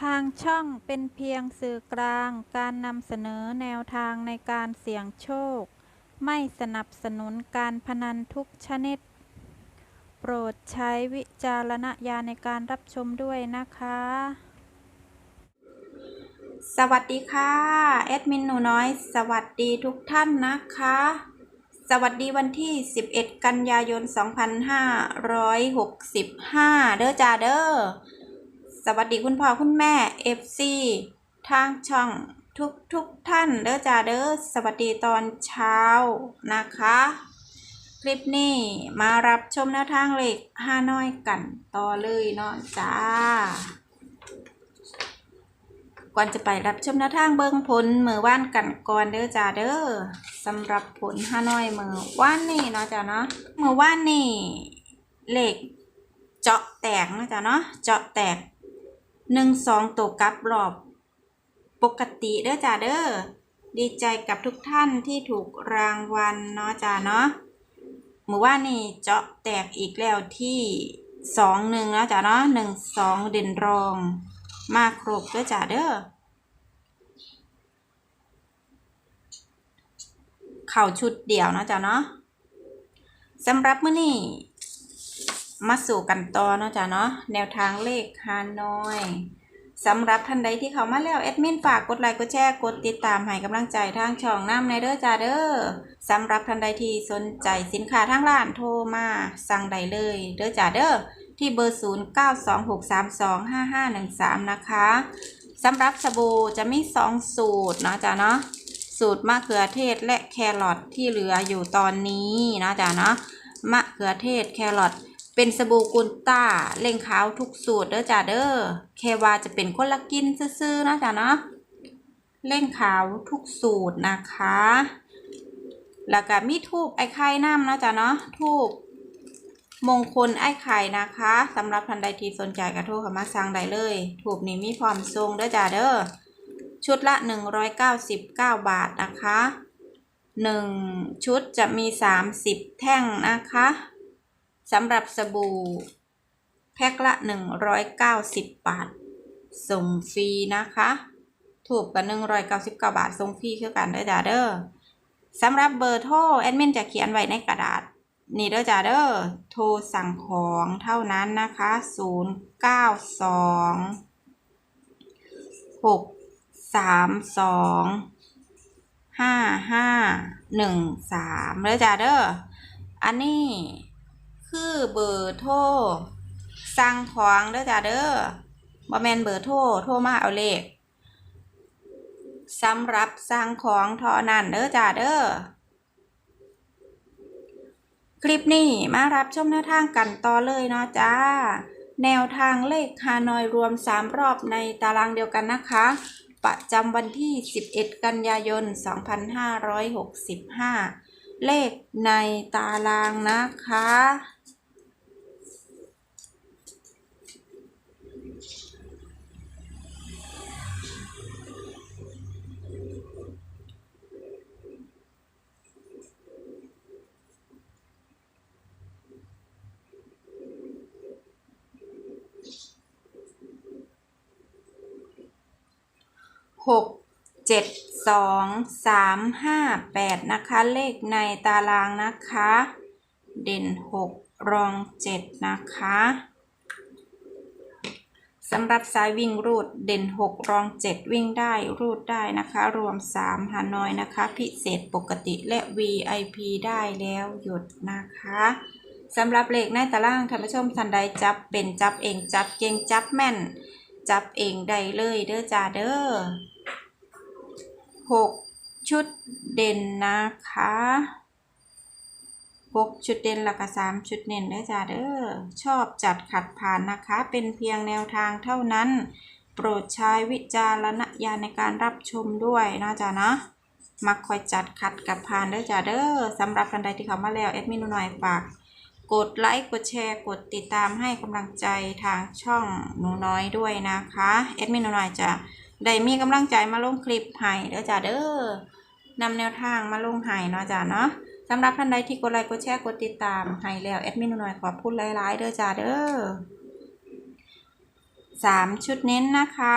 ทางช่องเป็นเพียงสื่อกลางการนำเสนอแนวทางในการเสี่ยงโชค ไม่สนับสนุนการพนันทุกชนิด โปรดใช้วิจารณญาณในการรับชมด้วยนะคะ สวัสดีค่ะแอดมินหนูน้อย สวัสดีทุกท่านนะคะ สวัสดีวันที่ 11 กันยายน 2565 เด้อจ้าเด้อ สวัสดีคุณพ่อคุณแม่ FC ทางช่องทุกทุกท่านเด้อจ้าเด้อสวัสดีตอนเช้านะคะ คลิปนี้มารับชมแนวทางเลขห้าน้อยกันต่อเลยเนาะจ้า ก่อนจะไปรับชมแนวทางเบิ้งผลมือว่านกันก่อนเด้อจ้าเด้อสำหรับผลฮานอยมือว่านนี่เนาะจ้าเนาะมือว่านนี่เลขเจาะแตกเนาะจ้าเนาะเจาะแตก หนึ่งสองตัวกลับรอบ ปกติเด้อจ้าเด้อดีใจกับทุกท่านที่ถูกรางวัลเนาะจ้าเนาะหมือว่านนี่เจาะแตกอีกแล้วที่สองหนึ่งแล้วจ้าเนาะหนึ่งสองเด่นรอง มาครบเด้อจ้าเด้อเข่าชุดเดี่ยวเนาะจ้าเนาะสำหรับมื้อนี้ มาสู่กันต่อเนาะจ้าเนาะแนวทางเลขฮานอยสำหรับท่านใดที่เข้ามาแล้วแอดมินฝากกดไลค์กดแชร์กดติดตามให้กำลังใจทางช่องน้ำในเด้อจ้าเด้อสำหรับท่านใดที่สนใจสินค้าทางร้านโทรมาสั่งได้เลยเด้อจ้าเด้อที่เบอร์ 0926325513 นะคะสำหรับสบู่จะมี 2 สูตรเนาะจ๊ะเนาะสูตรมะเขือเทศและแครอทที่เหลืออยู่ตอนนี้เนาะจ๊ะเนาะมะเขือเทศแครอท เป็นสบู่กุลต้าเล่งขาวทุกสูตรเด้อจ้าเด้อแค่ว่าจะเป็นคนละกินซื่อๆนะจ๊ะเนาะเล่งขาวทุกสูตรนะคะ แล้วก็มีทูบไอ้ไข่น้ำนะจ๊ะเนาะทูบมงคลไอ้ไข่นะคะสำหรับท่านใดที่สนใจกระโทรเข้ามาสั่งได้เลยถูกนี้มีพร้อมทรงเด้อจ้าเด้อชุดละ 199 บาทนะคะ 1 ชุดจะมี 30 แท่งนะคะ สำหรับสบู่แพ็คละ 190 บาท ส่งฟรีนะคะ ถูกกับ199 บาท ส่งฟรีคือกันเด้อจ้าเด้อสำหรับเบอร์โทรแอดมินจะเขียนไว้ในกระดาษ นี่เด้อจ้าเด้อโทรสั่งของเท่านั้นนะคะ 0 9 2 6 3 2 5 5 1 3เด้อจ้าเด้ออันนี้ คือเบอร์โทรสั่งของเด้อจ้าเด้อบ่แมนเบอร์โทรโทรมาเอาเลขสำหรับสั่งของท่านั้นเด้อจ้าเด้อคลิปนี้มารับชมแนวทางกันต่อเลยเนาะจ้า แนวทางเลขฮานอยรวม 3 รอบในตารางเดียวกันนะคะ ประจำวันที่ 11 กันยายน 2565 เลขในตารางนะคะ หกเจ็ดสองสามห้าแปดนะคะ เลขในตารางนะคะ เด่นหกรองเจ็ดนะคะสำหรับสายวิ่งรูดเด่นหกรองเจ็ดวิ่งได้รูดได้นะคะ รวมสามฮานอยนะคะ พิเศษปกติและ VIP ได้แล้วหยุดนะคะสำหรับเลขในตารางท่านผู้ชมท่านใดจับเป็นจับเองจับเก่งจับแม่น จับเองได้เลยเด้อจ้าเด้อหกชุดเด่นนะคะหกชุดเด่นหลักสามชุดเน้นเด้อจ้าเด้อชอบจัดขัดผ่านนะคะ เป็นเพียงแนวทางเท่านั้น โปรดใช้วิจารณญาณในการรับชมด้วยนะจ้านะมักคอยจัดขัดกับผ่านเด้อจ้าเด้อสำหรับท่านใดที่เข้ามาแล้วแอดมินหน่อยฝาก กดไลค์กดแชร์กดติดตามให้กำลังใจทางช่องหนูน้อยด้วยนะคะแอดมินหน่อยจะได้มีกำลังใจมาลงคลิปให้เด้อจ้าเด้อนำแนวทางมาลงให้เนาะจ้าเนาะสำหรับท่านใดที่กดไลค์กดแชร์กดติดตามให้แล้วแอดมินหน่อยขอบคุณหลายๆเด้อจ้าเด้อ3ชุดเน้นนะคะ